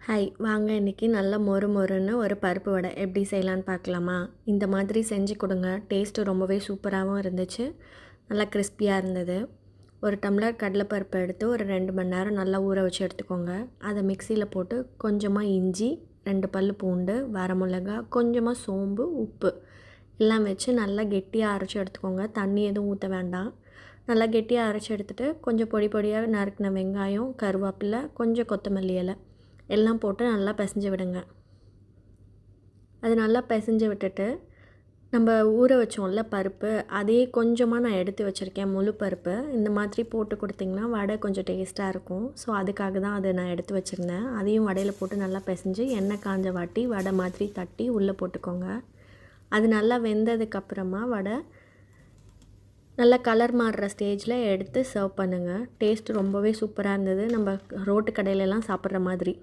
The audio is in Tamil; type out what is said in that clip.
ஹாய் வாங்க இன்றைக்கி நல்ல மொறு மொறுன்னு ஒரு பருப்பு வடை எப்படி செய்யலான்னு பார்க்கலாமா? இந்த மாதிரி செஞ்சு கொடுங்க. டேஸ்ட்டு ரொம்பவே சூப்பராகவும் இருந்துச்சு. நல்லா கிறிஸ்பியாக இருந்தது. ஒரு டம்ளர் கடலைப்பருப்பு எடுத்து ஒரு ரெண்டு மணி நேரம் நல்லா ஊற வச்சு எடுத்துக்கோங்க. அதை மிக்சியில் போட்டு கொஞ்சமாக இஞ்சி ரெண்டு பல் பூண்டு வரமிளகா கொஞ்சமாக சோம்பு உப்பு எல்லாம் வச்சு நல்லா கெட்டியாக அரைச்சி எடுத்துக்கோங்க. தண்ணி எதுவும் ஊற்ற வேண்டாம். நல்லா கெட்டியாக அரைச்சி எடுத்துகிட்டு கொஞ்சம் பொடி பொடியாக நறுக்கின வெங்காயம் கருவேப்பிலை கொஞ்சம் கொத்தமல்லி இலை எல்லாம் போட்டு நல்லா பிசைஞ்சு விடுங்க. அது நல்லா பிசைஞ்சு விட்டுட்டு நம்ம ஊற வச்சோம்ல பருப்பு அதே கொஞ்சமாக நான் எடுத்து வச்சுருக்கேன் முழு பருப்பு. இந்த மாதிரி போட்டு கொடுத்திங்கன்னா வடை கொஞ்சம் டேஸ்ட்டாக இருக்கும். ஸோ அதுக்காக தான் அதை நான் எடுத்து வச்சுருந்தேன். அதையும் வடையில் போட்டு நல்லா பிசைஞ்சு எண்ணெய் காஞ்ச வாட்டி வடை மாதிரி தட்டி உள்ளே போட்டுக்கோங்க. அது நல்லா வெந்ததுக்கப்புறமா வடை நல்லா கலர் மாறுற ஸ்டேஜில் எடுத்து சர்வ் பண்ணுங்கள் டேஸ்ட் ரொம்பவே சூப்பராக இருந்தது. நம்ம ரோட்டு கடையிலலாம் சாப்பிட்ற மாதிரி.